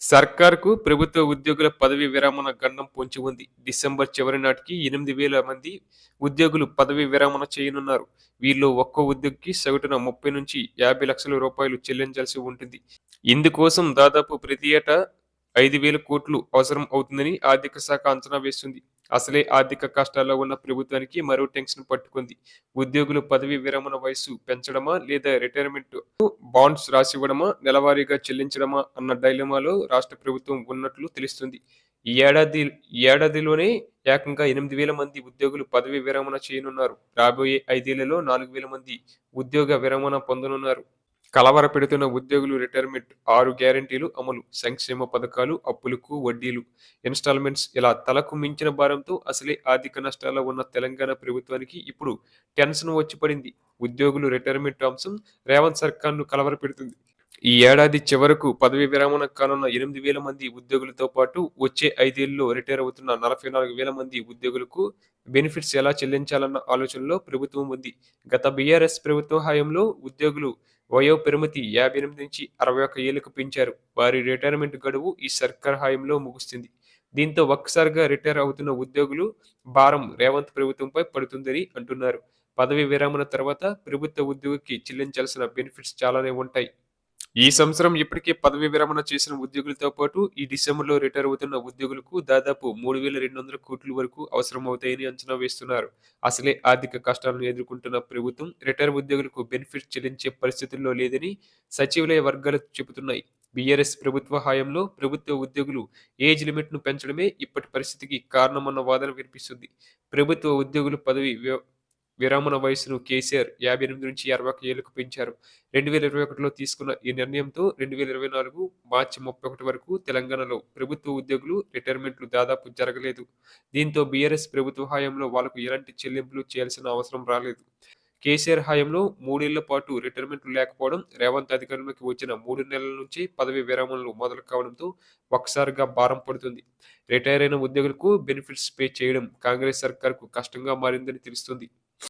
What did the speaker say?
సర్కార్కు ప్రభుత్వ ఉద్యోగుల పదవి విరమణ గండం పొంచి ఉంది. డిసెంబర్ చివరి నాటికి ఎనిమిది వేల మంది ఉద్యోగులు పదవి విరమణ చేయనున్నారు. వీళ్ళు ఒక్కో ఉద్యోగికి సగటున ముప్పై నుంచి యాభై లక్షల రూపాయలు చెల్లించాల్సి ఉంటుంది. ఇందుకోసం దాదాపు ప్రతి ఏటా ఐదు వేల కోట్లు అవసరం అవుతుందని ఆర్థిక శాఖ అంచనా వేస్తుంది. అసలే ఆర్థిక కష్టాల్లో ఉన్న ప్రభుత్వానికి మరో టెన్షన్ పట్టుకుంది. ఉద్యోగులు పదవి విరమణ వయసు పెంచడమా లేదా రిటైర్మెంట్ బాండ్స్ రాసివ్వడమా నెలవారీగా చెల్లించడమా అన్న డైలమాలో రాష్ట్ర ప్రభుత్వం ఉన్నట్లు తెలుస్తుంది. ఈ ఏడాది ఏడాదిలోనే ఏకంగా ఎనిమిది వేల మంది ఉద్యోగులు పదవి విరమణ చేయనున్నారు. రాబోయే ఐదేళ్ళలో నాలుగు వేల మంది ఉద్యోగ విరమణ పొందనున్నారు. కలవర పెడుతున్న ఉద్యోగులు రిటైర్మెంట్ ఆరు గ్యారంటీలు అమలు సంక్షేమ పథకాలు అప్పులకు వడ్డీలు. ఇన్స్టాల్మెంట్స్ ఇలా తలకు మించిన భారంతో అసలే ఆర్థిక నష్టాల్లో ఉన్న తెలంగాణ ప్రభుత్వానికి ఇప్పుడు టెన్షన్ వచ్చి పడింది. ఉద్యోగులు రిటైర్మెంట్ అంశం రేవంత్ సర్కార్ను కలవర పెడుతుంది. ఈ ఏడాది చివరకు పదవి విరమణ కానున్న ఎనిమిది వేల మంది ఉద్యోగులతో పాటు వచ్చే ఐదేళ్ళలో రిటైర్ అవుతున్న నలభై నాలుగు వేల మంది ఉద్యోగులకు బెనిఫిట్స్ ఎలా చెల్లించాలన్న ఆలోచనలో ప్రభుత్వం ఉంది. గత బీఆర్ఎస్ ప్రభుత్వ హయాంలో ఉద్యోగులు వయో పరిమితి యాభై ఎనిమిది నుంచి అరవై ఒక్క ఏళ్ళకు పెంచారు. వారి రిటైర్మెంట్ గడువు ఈ సర్కార్ హయాంలో ముగుస్తుంది. దీంతో ఒక్కసారిగా రిటైర్ అవుతున్న ఉద్యోగులు భారం రేవంత్ ప్రభుత్వంపై పడుతుందని అంటున్నారు. పదవి విరమణ తర్వాత ప్రభుత్వ ఉద్యోగికి చెల్లించాల్సిన బెనిఫిట్స్ చాలానే ఉంటాయి. ఈ సంవత్సరం ఇప్పటికే పదవి విరమణ చేసిన ఉద్యోగులతో పాటు ఈ డిసెంబర్లో రిటైర్ అవుతున్న ఉద్యోగులకు దాదాపు మూడు వేల రెండు వందల కోట్ల వరకు అవసరమవుతాయని అంచనా వేస్తున్నారు. అసలే ఆర్థిక కష్టాలను ఎదుర్కొంటున్న ప్రభుత్వం రిటైర్ ఉద్యోగులకు బెనిఫిట్ చెల్లించే పరిస్థితుల్లో లేదని సచివాలయ వర్గాలు చెబుతున్నాయి. బీఆర్ఎస్ ప్రభుత్వ హయాంలో ప్రభుత్వ ఉద్యోగులు ఏజ్ లిమిట్ను పెంచడమే ఇప్పటి పరిస్థితికి కారణమన్న వాదన వినిపిస్తుంది. ప్రభుత్వ ఉద్యోగులు పదవి విరామణ వయసును కేసీఆర్ యాభై ఎనిమిది నుంచి అరవై ఒక ఏళ్ళకు పెంచారు. రెండు వేల ఇరవై ఒకటిలో తీసుకున్న ఈ నిర్ణయంతో రెండు వేల ఇరవై నాలుగు మార్చి ముప్పై ఒకటి వరకు తెలంగాణలో ప్రభుత్వ ఉద్యోగులు రిటైర్మెంట్లు దాదాపు జరగలేదు. దీంతో బీఆర్ఎస్ ప్రభుత్వ హయాంలో వాళ్ళకు ఎలాంటి చెల్లింపులు చేయాల్సిన అవసరం రాలేదు. కేసీఆర్ హయాంలో మూడేళ్ళ పాటు రిటైర్మెంట్లు లేకపోవడం రేవంత్ అధికారంలోకి వచ్చిన మూడు నెలల నుంచి పదవి విరామణలు మొదలు కావడంతో ఒక్కసారిగా భారం పడుతుంది. రిటైర్ అయిన ఉద్యోగులకు బెనిఫిట్స్ పే చేయడం కాంగ్రెస్ సర్కార్కు కష్టంగా మారిందని తెలుస్తుంది.